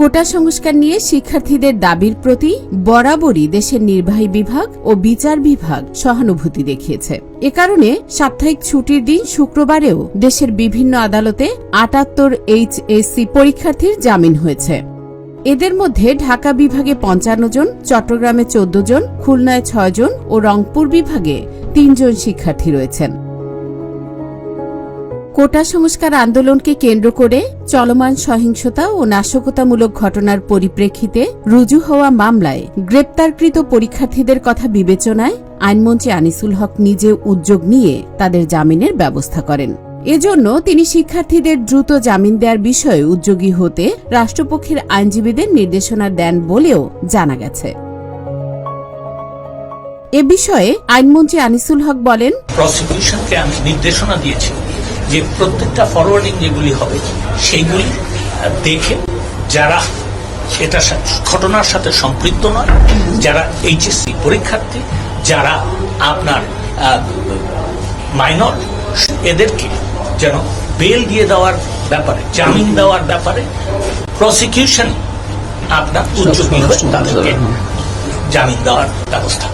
কোটা সংস্কার নিয়ে শিক্ষার্থীদের দাবির প্রতি বরাবরই দেশের নির্বাহী বিভাগ ও বিচার বিভাগ সহানুভূতি দেখিয়েছে। এ কারণে সাপ্তাহিক ছুটির দিন শুক্রবারেও দেশের বিভিন্ন আদালতে আটাত্তর এইচএসসি পরীক্ষার্থীর জামিন হয়েছে। এদের মধ্যে ঢাকা বিভাগে পঞ্চান্ন জন, চট্টগ্রামে চোদ্দ জন, খুলনায় ছয় জন ও রংপুর বিভাগে তিনজন শিক্ষার্থী রয়েছেন। কোটা সংস্কার আন্দোলনকে কেন্দ্র করে চলমান সহিংসতা ও নাশকতামূলক ঘটনার পরিপ্রেক্ষিতে রুজু হওয়া মামলায় গ্রেপ্তারকৃত পরীক্ষার্থীদের কথা বিবেচনায় আইনমন্ত্রী আনিসুল হক নিজে উদ্যোগ নিয়ে তাদের জামিনের ব্যবস্থা করেন। এজন্য তিনি শিক্ষার্থীদের দ্রুত জামিন দেওয়ার বিষয়ে উদ্যোগী হতে রাষ্ট্রপক্ষের আইনজীবীদের নির্দেশনা দেন বলেও জানা গেছে। এ বিষয়ে আইনমন্ত্রী আনিসুল হক বলেন প্রসিকিউশনকে আমি নির্দেশনা দিয়েছি যে প্রত্যেকটা ফরওয়ার্ডিং যেগুলি হবে সেইগুলি দেখে যারা এটা ঘটনার সাথে সম্পৃক্ত নয় যারা এইচএসসি পরীক্ষার্থী যারা আপনার মাইনর এদেরকে যেন বেল দিয়ে দেওয়ার ব্যাপারে জামিন দেওয়ার ব্যাপারে প্রসিকিউশন আপনার উদ্যোগী হয়ে তাদেরকে জামিন দেওয়ার ব্যবস্থা।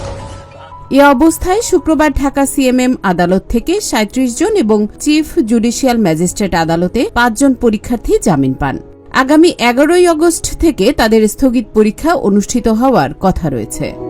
এ অবস্থায় শুক্রবার ঢাকা সিএমএম আদালত থেকে সাঁত্রিশ জন এবং চিফ জুডিশিয়াল ম্যাজিস্ট্রেট আদালতে পাঁচজন পরীক্ষার্থী জামিন পান। আগামী এগারোই আগস্ট থেকে তাদের স্থগিত পরীক্ষা অনুষ্ঠিত হওয়ার কথা রয়েছে।